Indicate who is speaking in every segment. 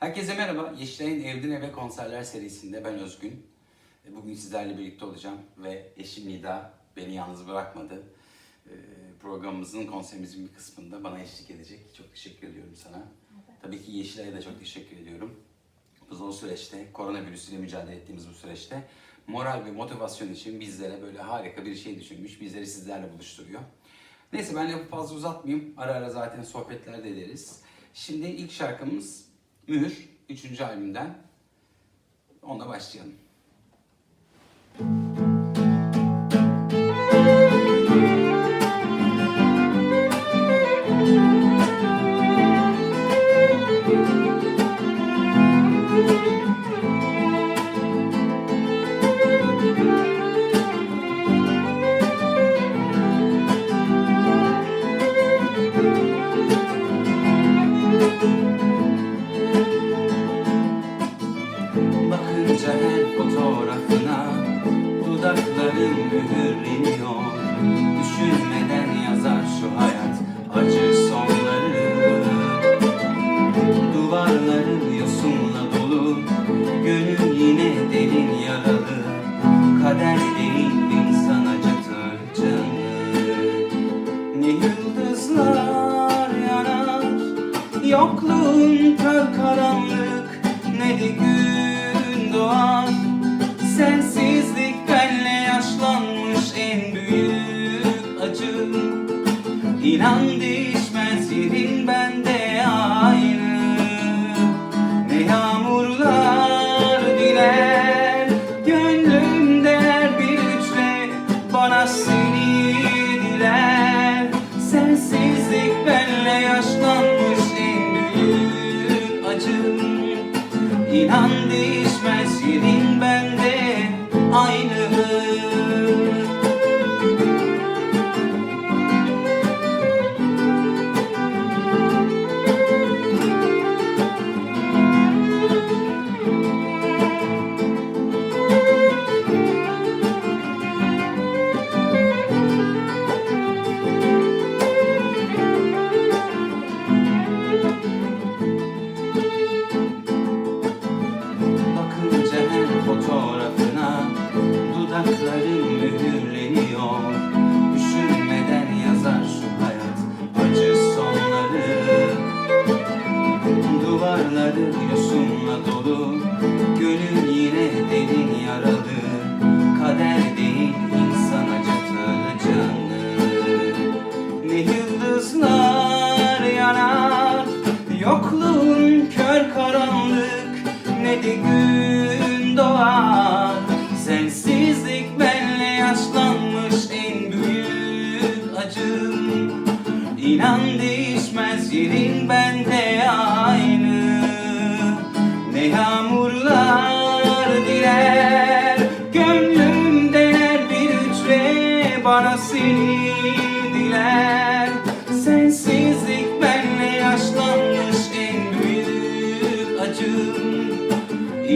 Speaker 1: Herkese merhaba. Yeşilay'ın Evden Eve konserler serisinde ben Özgün. E, Bugün sizlerle birlikte olacağım ve eşim Nida beni yalnız bırakmadı. E, Programımızın, konserimizin bir kısmında bana eşlik edecek. Çok teşekkür ediyorum sana. Tabii ki Yeşilay'a da çok teşekkür ediyorum. Bu zor süreçte, koronavirüsüyle mücadele ettiğimiz bu süreçte moral ve motivasyon için bizlere böyle harika bir şey düşünmüş. Bizleri sizlerle buluşturuyor. Neyse ben lafı fazla uzatmayayım. Ara ara zaten sohbetler de ederiz. Şimdi ilk şarkımız Mühür, 3. albümden. Onunla başlayalım.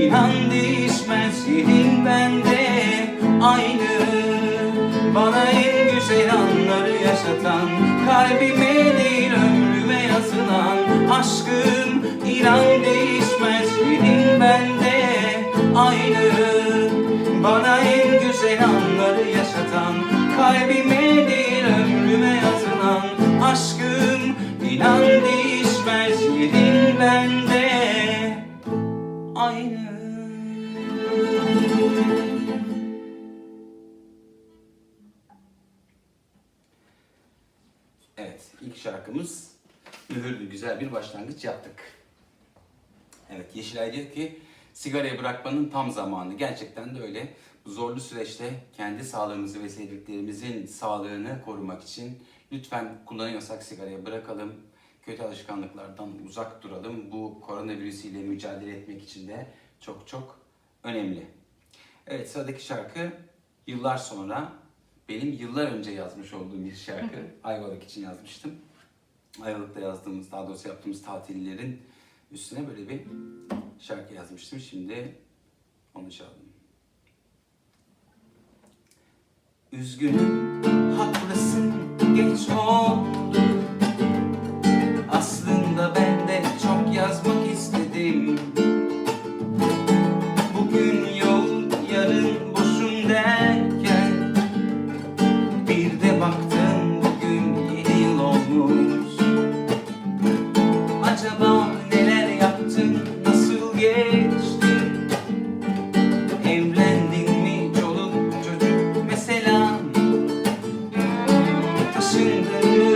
Speaker 1: İnan değişmez yerin bende aynı. Bana en güzel anları yaşatan Kalbime değil ömrüme yazılan Aşkım inan değişmez yerin bende aynı. Bana en güzel anları yaşatan Kalbime değil ömrüme yazılan Aşkım inan değişmez yerin bende aynı Evet, ilk şarkımız mühürlü güzel bir başlangıç yaptık. Evet, Yeşilay diyor ki sigarayı bırakmanın tam zamanı. Gerçekten de öyle. Bu zorlu süreçte kendi sağlığımızı ve sevdiklerimizin sağlığını korumak için lütfen kullanıyorsak sigarayı bırakalım. Kötü alışkanlıklardan uzak duralım. Bu koronavirüsüyle mücadele etmek için de çok çok önemli. Evet sıradaki şarkı yıllar sonra benim yıllar önce yazmış olduğum bir şarkı. Ayvalık için yazmıştım. Ayvalık'ta yazdığımız, daha doğrusu yaptığımız tatillerin üstüne böyle bir şarkı yazmıştım. Şimdi onu çaldım. Üzgünüm, haklısın, geç oldu. sempre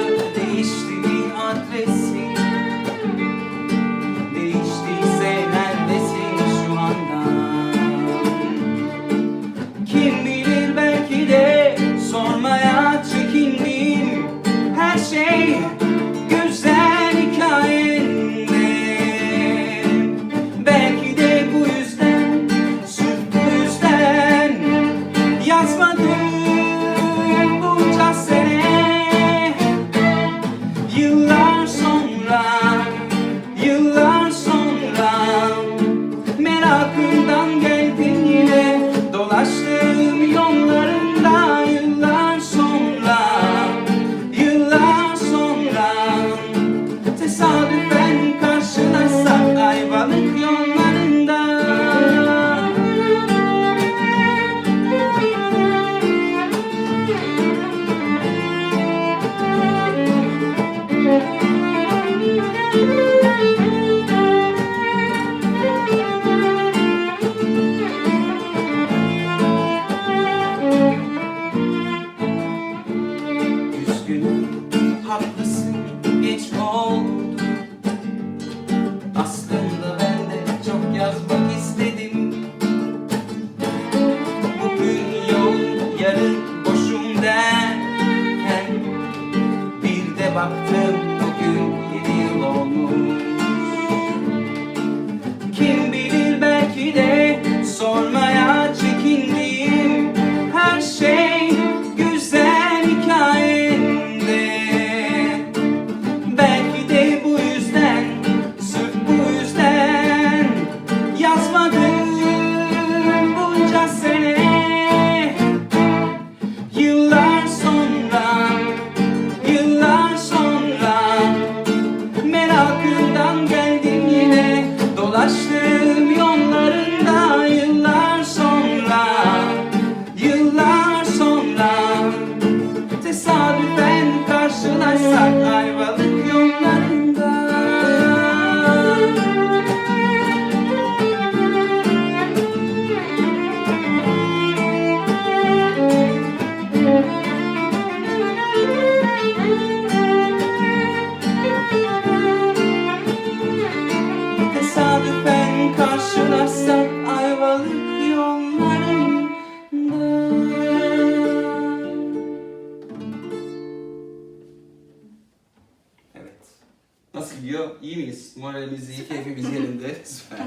Speaker 1: İyi miyiz? Moralimiz iyi, keyfimiz yerinde. Süper.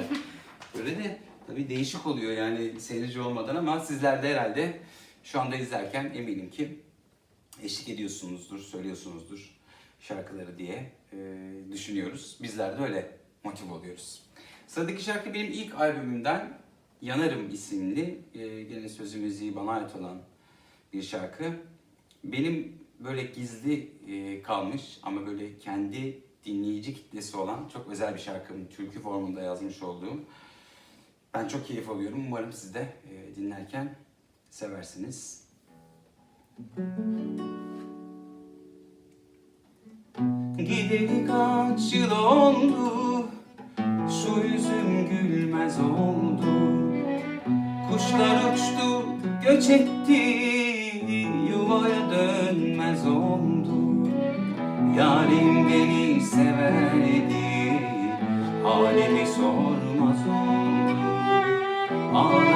Speaker 1: Böyle de tabii değişik oluyor yani seyirci olmadan ama sizler de herhalde şu anda izlerken eminim ki eşlik ediyorsunuzdur, söylüyorsunuzdur şarkıları diye e, düşünüyoruz. Bizler de öyle motive oluyoruz. Sıradaki şarkı benim ilk albümümden Yanarım isimli, e, gene sözü müziği bana ait olan bir şarkı. Benim böyle gizli e, kalmış ama böyle kendi dinleyici kitlesi olan çok özel bir şarkım. Türkü formunda yazmış olduğum. Ben çok keyif alıyorum. Umarım siz de e, dinlerken seversiniz. Gideli kaç yıl oldu Şu yüzüm gülmez oldu Kuşlar uçtu göç etti Yuvaya dönmez oldu Halimi sormaz oldu Ağladım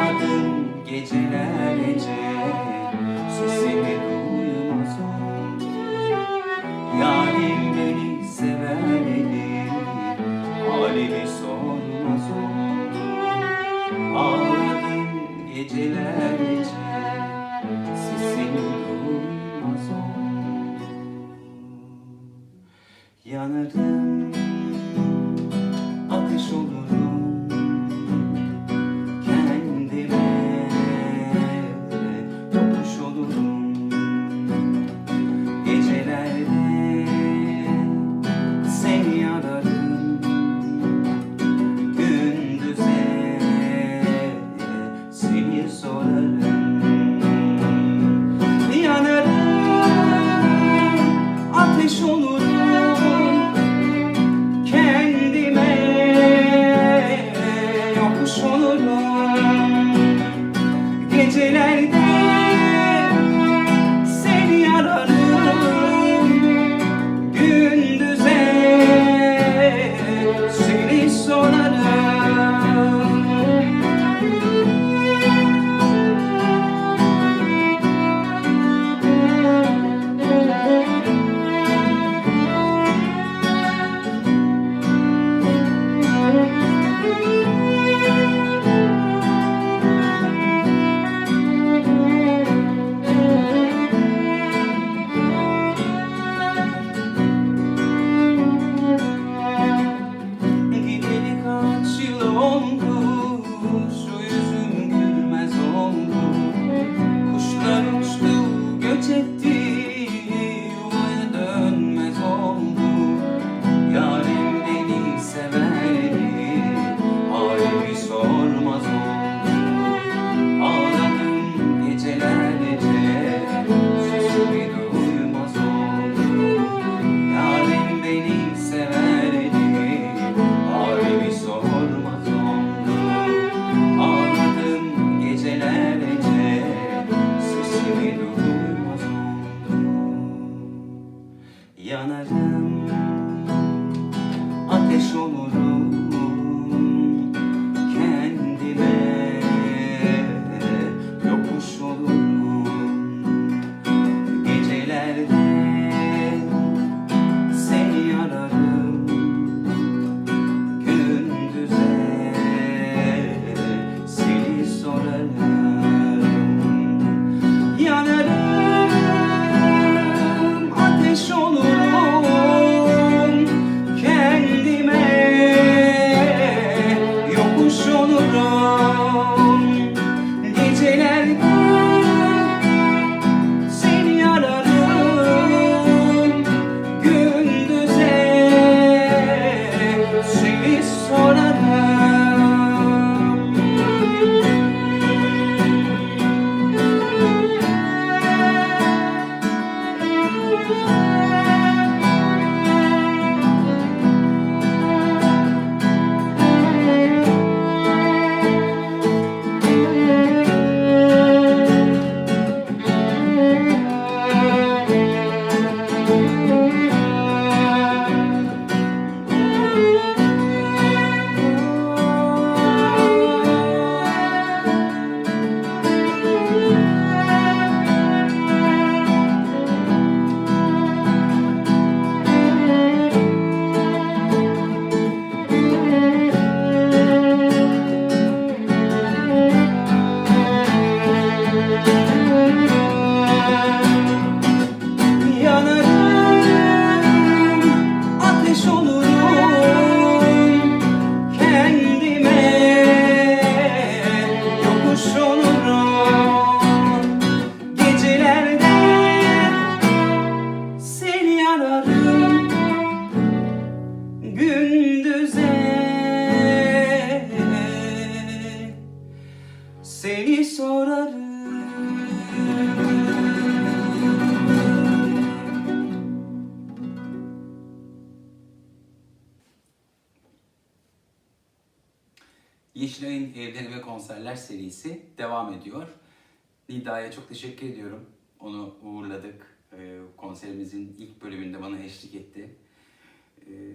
Speaker 1: Nida'ya çok teşekkür ediyorum. Onu uğurladık. Ee, konserimizin ilk bölümünde bana eşlik etti. Ee,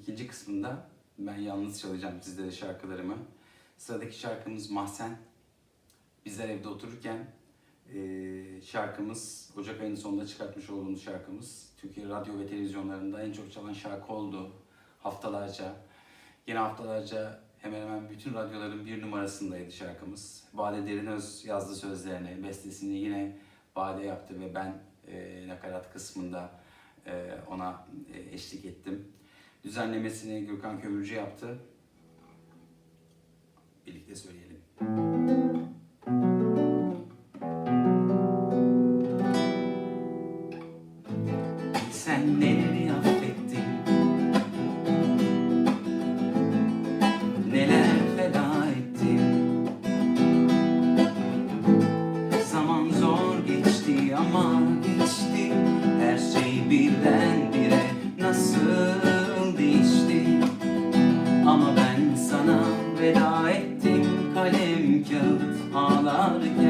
Speaker 1: ikinci kısmında ben yalnız çalacağım sizlere şarkılarımı. Sıradaki şarkımız Mahsen. Bizler evde otururken e, şarkımız, Ocak ayının sonunda çıkartmış olduğumuz şarkımız Türkiye radyo ve televizyonlarında en çok çalan şarkı oldu haftalarca. Yine haftalarca hemen hemen bütün radyoların bir numarasındaydı şarkımız. Bade Derinöz yazdı sözlerini, bestesini yine Bade yaptı ve ben e, nakarat kısmında e, ona e, eşlik ettim. Düzenlemesini Gürkan Kömürcü yaptı. Birlikte söyleyelim. Sen publicly.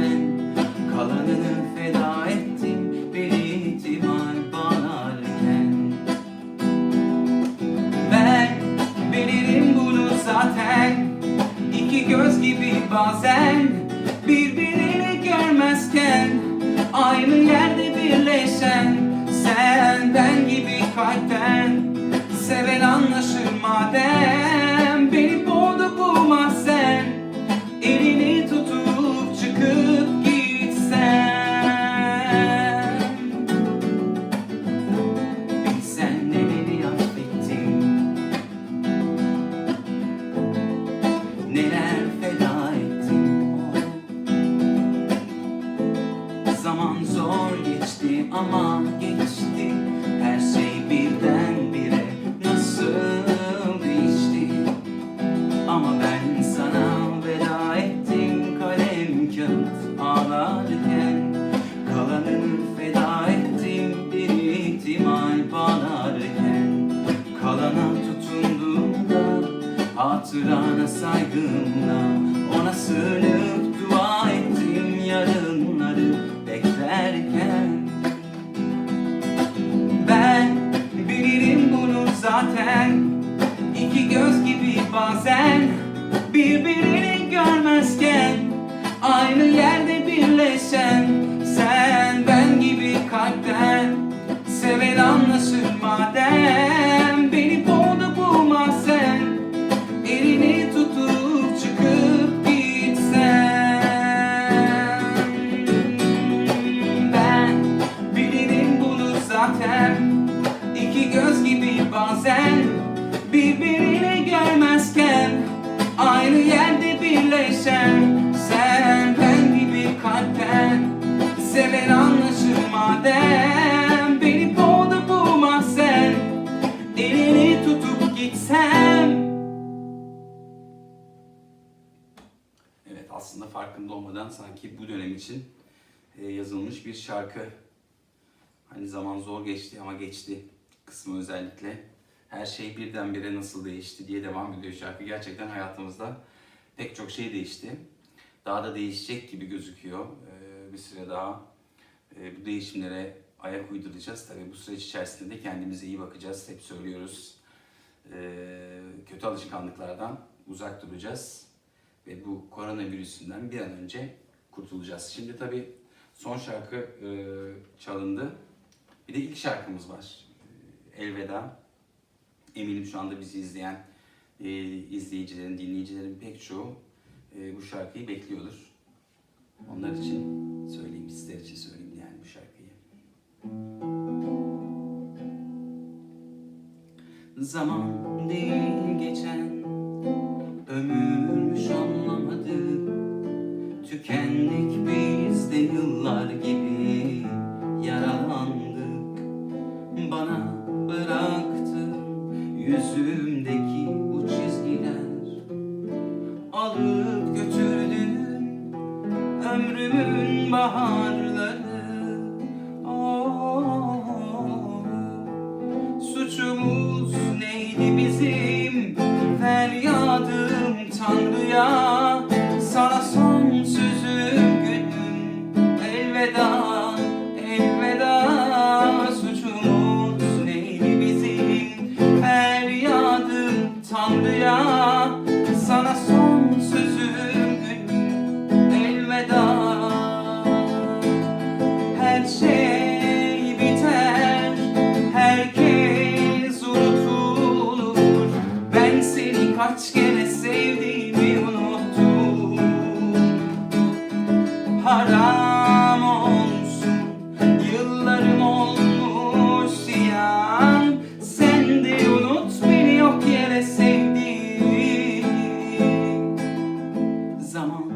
Speaker 1: Sanki bu dönem için e, yazılmış bir şarkı. Hani zaman zor geçti ama geçti kısmı özellikle. Her şey birdenbire nasıl değişti diye devam ediyor şarkı. Gerçekten hayatımızda pek çok şey değişti. Daha da değişecek gibi gözüküyor. E, bir süre daha e, bu değişimlere ayak uyduracağız. Tabii bu süreç içerisinde de kendimize iyi bakacağız. Hep söylüyoruz. Kötü alışkanlıklardan uzak duracağız ve bu koronavirüsünden bir an önce kurtulacağız. Şimdi tabii son şarkı e, çalındı. Bir de ilk şarkımız var. E, Elveda. Eminim şu anda bizi izleyen e, izleyicilerin, dinleyicilerin pek çoğu e, bu şarkıyı bekliyordur. Onlar için söyleyeyim, sizler için söyleyeyim yani bu şarkıyı. Zaman değil geçen Ömürmüş anlamadık kendi Zaman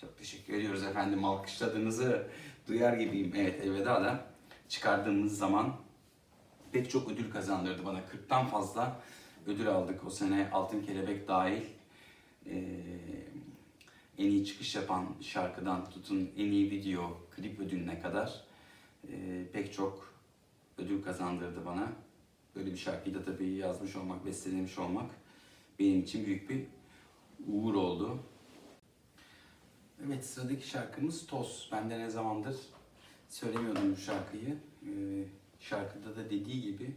Speaker 1: Çok teşekkür ediyoruz efendim. Alkışladığınızı duyar gibiyim. Evet elveda da çıkardığımız zaman pek çok ödül kazandırdı bana. 40'tan fazla ödül aldık o sene. Altın Kelebek dahil. Ee, en iyi çıkış yapan şarkıdan tutun en iyi video, klip ödülüne kadar ee, pek çok ödül kazandırdı bana. Böyle bir şarkıyı da tabii yazmış olmak, bestelemiş olmak benim için büyük bir uğur oldu. Evet sıradaki şarkımız Toz. Ben de ne zamandır söylemiyordum bu şarkıyı. Ee, şarkıda da dediği gibi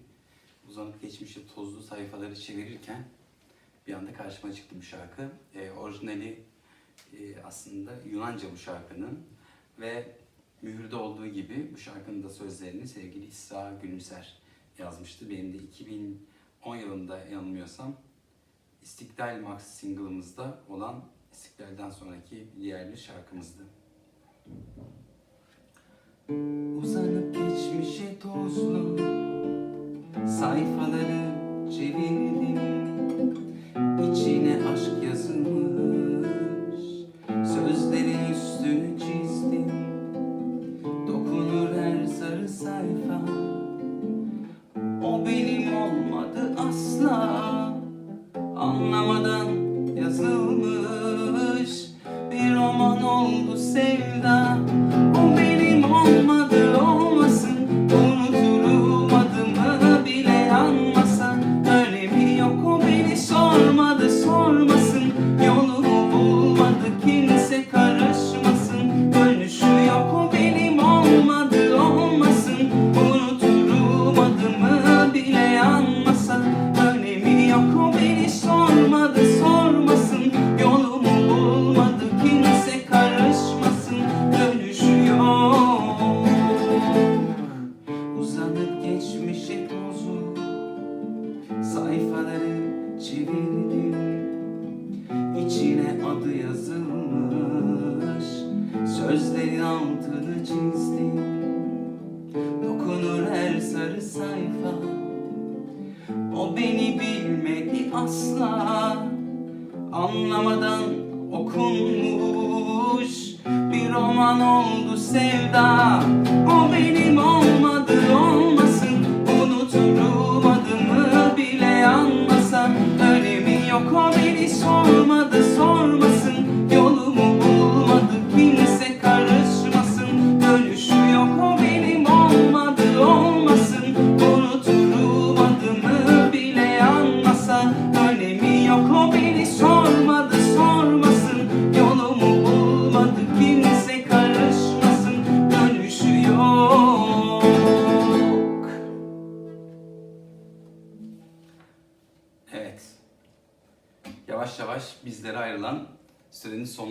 Speaker 1: uzanıp geçmişe tozlu sayfaları çevirirken bir anda karşıma çıktı bu şarkı. Ee, orijinali e, aslında Yunanca bu şarkının ve mühürde olduğu gibi bu şarkının da sözlerini sevgili İsra Gülümser yazmıştı. Benim de 2010 yılında yanılmıyorsam İstiklal Max single'ımızda olan İstiklal'den sonraki diğer bir şarkımızdı. Uzanıp geçmişe tozlu sayfaları çevirdim. İçine aşk yazılmış sözlerin üstünü çizdim. Dokunur her sarı sayfa O benim olmadı asla. Anlamadan yok o beni sormadı sormasın.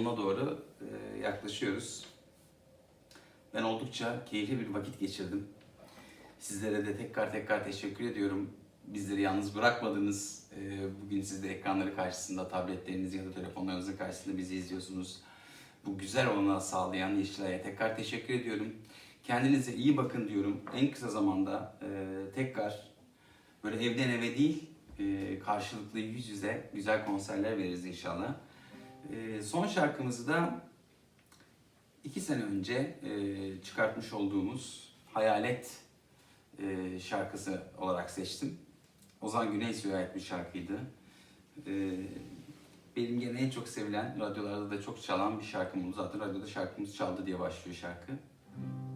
Speaker 1: sonuna doğru e, yaklaşıyoruz. Ben oldukça keyifli bir vakit geçirdim. Sizlere de tekrar tekrar teşekkür ediyorum. Bizleri yalnız bırakmadınız. E, bugün siz de ekranları karşısında, tabletleriniz ya da telefonlarınızın karşısında bizi izliyorsunuz. Bu güzel olana sağlayan Yeşilay'a tekrar teşekkür ediyorum. Kendinize iyi bakın diyorum. En kısa zamanda e, tekrar böyle evden eve değil, karşılıklı yüz yüze güzel konserler veririz inşallah. Ee, son şarkımızı da iki sene önce e, çıkartmış olduğumuz Hayalet e, şarkısı olarak seçtim. Ozan Güney söyleyen bir şarkıydı. Ee, benim gene en çok sevilen, radyolarda da çok çalan bir şarkımız. Zaten radyoda şarkımız çaldı diye başlıyor şarkı. Hmm.